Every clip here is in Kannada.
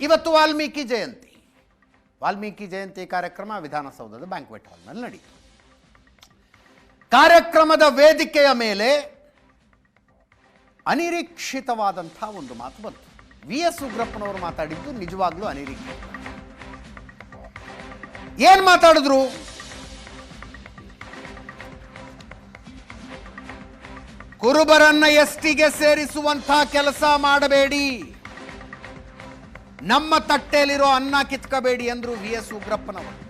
ಇವತ್ತು ವಾಲ್ಮೀಕಿ ಜಯಂತಿ. ವಾಲ್ಮೀಕಿ ಜಯಂತಿ ಕಾರ್ಯಕ್ರಮ ವಿಧಾನಸೌಧದ ಬ್ಯಾಂಕ್ವೆಟ್ ಹಾಲ್ನಲ್ಲಿ ನಡೆಯಿತು ಕಾರ್ಯಕ್ರಮದ ವೇದಿಕೆಯ ಮೇಲೆ ಅನಿರೀಕ್ಷಿತವಾದಂಥ ಒಂದು ಮಾತು ಬಂತು. ವಿ ಎಸ್ ಉಗ್ರಪ್ಪನವರು ಮಾತಾಡಿದ್ದು ನಿಜವಾಗ್ಲೂ ಅನಿರೀಕ್ಷಿತ. ಏನ್ ಮಾತಾಡಿದ್ರು? ಕುರುಬರನ್ನ ಎಸ್ಟಿಗೆ ಸೇರಿಸುವಂತಹ ಕೆಲಸ ಮಾಡಬೇಡಿ. ನಮ್ಮ ತಟ್ಟೆಯಲ್ಲಿರೋ ಅನ್ನ ಕಿತ್ಕೋಬೇಡಿ ಅಂದ್ರು ವಿ ಎಸ್ ಉಗ್ರಪ್ಪನವರು.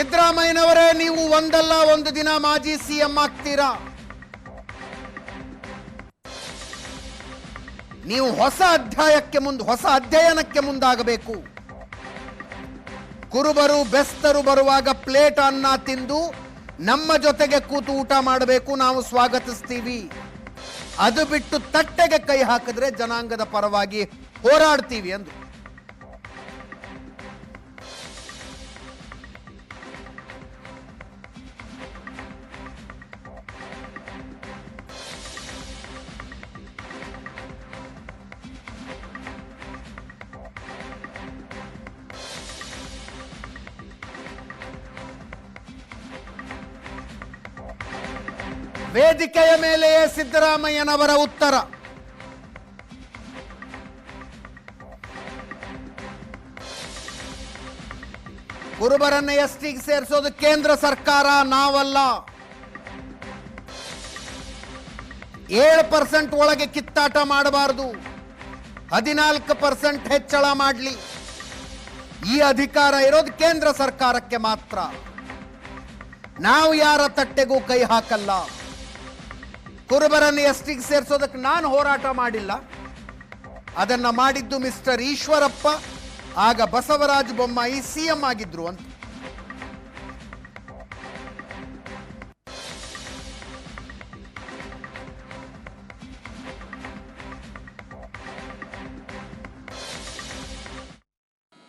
ಸಿದ್ದರಾಮಯ್ಯನವರೇ, ನೀವು ಒಂದಲ್ಲ, ಒಂದು ದಿನ ಮಾಜಿ ಸಿಎಂ ಆಗ್ತೀರಾ? ನೀವು ಹೊಸ ಅಧ್ಯಾಯಕ್ಕೆ ಮುಂದೆ, ಹೊಸ ಅಧ್ಯಯನಕ್ಕೆ ಮುಂದಾಗಬೇಕು. ಕುರುಬರು, ಬೆಸ್ತರು ಬರುವಾಗ ಪ್ಲೇಟ್ ಅನ್ನ ತಿಂದು ನಮ್ಮ ಜೊತೆಗೆ ಕೂತು ಊಟ ಮಾಡಬೇಕು, ನಾವು ಸ್ವಾಗತಿಸ್ತೀವಿ. ಅದು ಬಿಟ್ಟು ತಟ್ಟೆಗೆ ಕೈ ಹಾಕಿದ್ರೆ ಜನಾಂಗದ ಪರವಾಗಿ ಹೋರಾಡ್ತೀವಿ ಎಂದು ವೇದಿಕೆಯ ಮೇಲೆಯೇ ಸಿದ್ದರಾಮಯ್ಯನವರ ಉತ್ತರ. ಕುರುಬರನ್ನ ಎಸ್ಟಿಗೆ ಸೇರಿಸೋದು ಕೇಂದ್ರ ಸರ್ಕಾರ, ನಾವಲ್ಲ. ಏಳು ಪರ್ಸೆಂಟ್ ಒಳಗೆ ಕಿತ್ತಾಟ ಮಾಡಬಾರದು. ಹದಿನಾಲ್ಕು ಪರ್ಸೆಂಟ್ ಹೆಚ್ಚಳ ಮಾಡಲಿ. ಈ ಅಧಿಕಾರ ಇರೋದು ಕೇಂದ್ರ ಸರ್ಕಾರಕ್ಕೆ ಮಾತ್ರ. ನಾವು ಯಾರ ತಟ್ಟೆಗೂ ಕೈ ಹಾಕಲ್ಲ. ಕುರುಬರನ್ನು ಎಸ್ಟಿಗೆ ಸೇರಿಸೋದಕ್ಕೆ ನಾನು ಹೋರಾಟ ಮಾಡಿಲ್ಲ. ಅದನ್ನ ಮಾಡಿದ್ದು ಮಿಸ್ಟರ್ ಈಶ್ವರಪ್ಪ, ಆಗ ಬಸವರಾಜ ಬೊಮ್ಮಾಯಿ ಸಿಎಂ ಆಗಿದ್ರು ಅಂತ.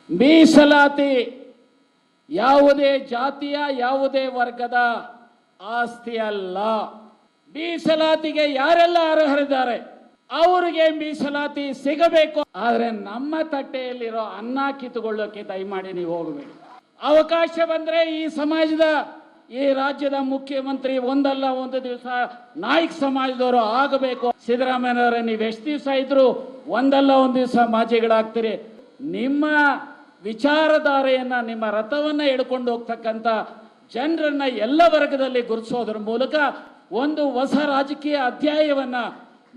ಮೀಸಲಾತಿ ಯಾವುದೇ ಜಾತಿಯ, ಯಾವುದೇ ವರ್ಗದ ಆಸ್ತಿ ಅಲ್ಲ. ಮೀಸಲಾತಿಗೆ ಯಾರೆಲ್ಲ ಅರ್ಹರಿದ್ದಾರೆ? ಅವರಿಗೆ ಮೀಸಲಾತಿ ಸಿಗಬೇಕು. ಆದರೆ ನಮ್ಮ ತಟ್ಟೆಯಲ್ಲಿರೋ ಅನ್ನ ಕಿತ್ತುಕೊಳ್ಳೋಕೆ ದಯಮಾಡಿ ನೀವು ಹೋಗಬೇಕು ಅವಕಾಶ ಬಂದ್ರೆ ಈ ಸಮಾಜದ, ಈ ರಾಜ್ಯದ ಮುಖ್ಯಮಂತ್ರಿ ಒಂದಲ್ಲ ಒಂದು ದಿವಸ ನಾಯಕ್ ಸಮಾಜದವರು ಆಗಬೇಕು. ಸಿದ್ದರಾಮಯ್ಯನವರೇ, ನೀವು ಎಷ್ಟು ದಿವಸ ಇದ್ರು ಒಂದಲ್ಲ ಒಂದು ದಿವಸ ಮಾಜಿಗಳಾಗ್ತೀರಿ. ನಿಮ್ಮ ವಿಚಾರಧಾರೆಯನ್ನ, ನಿಮ್ಮ ರಥವನ್ನ ಎಳ್ಕೊಂಡು ಹೋಗ್ತಕ್ಕಂಥ ಜನರನ್ನ ಎಲ್ಲ ವರ್ಗದಲ್ಲಿ ಗುರುತಿಸೋದ್ರ ಮೂಲಕ ಒಂದು ಹೊಸ ರಾಜಕೀಯ ಅಧ್ಯಾಯವನ್ನ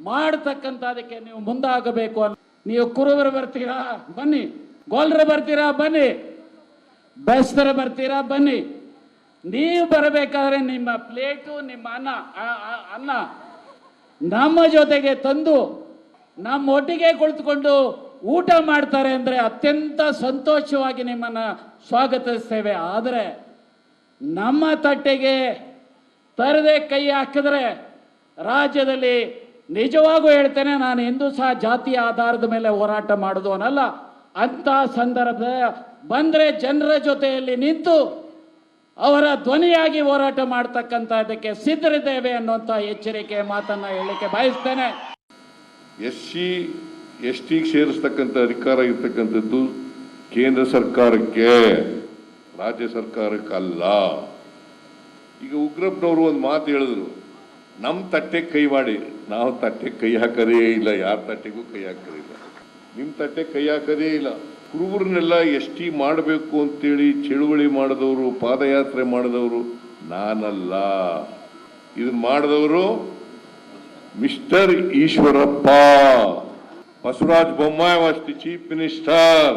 ಮಾಡತಕ್ಕಂಥದಕ್ಕೆ ನೀವು ಮುಂದಾಗಬೇಕು ಅನ್ನ ನೀವು ಕುರುಬರು ಬರ್ತೀರಾ? ಬನ್ನಿ. ಗೋಲ್ರ ಬರ್ತೀರಾ? ಬನ್ನಿ. ಬೆಸ್ತರ ಬರ್ತೀರಾ? ಬನ್ನಿ. ನೀವು ಬರಬೇಕಾದ್ರೆ ನಿಮ್ಮ ಪ್ಲೇಟು, ನಿಮ್ಮ ಅನ್ನ ಅನ್ನ ನಮ್ಮ ಜೊತೆಗೆ ತಂದು ನಮ್ಮ ಒಟ್ಟಿಗೆ ಕುಳಿತುಕೊಂಡು ಊಟ ಮಾಡ್ತಾರೆ ಅಂದ್ರೆ ಅತ್ಯಂತ ಸಂತೋಷವಾಗಿ ನಿಮ್ಮನ್ನ ಸ್ವಾಗತಿಸ್ತೇವೆ. ಆದರೆ ನಮ್ಮ ತಟ್ಟೆಗೆ ತರದೆ ಕೈ ಹಾಕಿದ್ರೆ ರಾಜ್ಯದಲ್ಲಿ ನಿಜವಾಗೂ ಹೇಳ್ತೇನೆ, ನಾನು ಎಂದೂ ಸಹ ಜಾತಿಯ ಆಧಾರದ ಮೇಲೆ ಹೋರಾಟ ಮಾಡಿದವನಲ್ಲ ಅಂತ ಸಂದರ್ಭ ಬಂದ್ರೆ ಜನರ ಜೊತೆಯಲ್ಲಿ ನಿಂತು ಅವರ ಧ್ವನಿಯಾಗಿ ಹೋರಾಟ ಮಾಡ್ತಕ್ಕಂಥ ಇದಕ್ಕೆ ಸಿದ್ಧರಿದ್ದೇವೆ ಅನ್ನುವಂಥ ಎಚ್ಚರಿಕೆ ಮಾತನ್ನ ಹೇಳಲಿಕ್ಕೆ ಬಯಸ್ತೇನೆ. ಎಸ್ ಸಿ ಎಸ್ ಟಿಗೆ ಸೇರಿಸ್ತಕ್ಕಂಥ ಅಧಿಕಾರ ಇರ್ತಕ್ಕಂಥದ್ದು ಕೇಂದ್ರ ಸರ್ಕಾರಕ್ಕೆ, ರಾಜ್ಯ ಸರ್ಕಾರಕ್ಕಲ್ಲ. ಈಗ ಉಗ್ರಪ್ಪನವರು ಒಂದು ಮಾತು ಹೇಳಿದ್ರು ನಮ್ಮ ತಟ್ಟೆಗೆ ಕೈ ಮಾಡಿ, ನಾವು ತಟ್ಟೆಗೆ ಕೈ ಹಾಕದೇ ಇಲ್ಲ, ಯಾರ ತಟ್ಟೆಗೂ ಕೈ ಹಾಕೋದಿಲ್ಲ ನಿಮ್ಮ ತಟ್ಟೆಗೆ ಕೈ ಹಾಕೋದೇ ಇಲ್ಲ. ಕುರುಬರನ್ನೆಲ್ಲ ಎಷ್ಟಿ ಮಾಡಬೇಕು ಅಂತೇಳಿ ಚಳುವಳಿ ಮಾಡಿದವರು, ಪಾದಯಾತ್ರೆ ಮಾಡಿದವರು ನಾನಲ್ಲ. ಇದನ್ನ ಮಾಡಿದವರು mister Eshwarappa. Basavaraj Bommai was the chief minister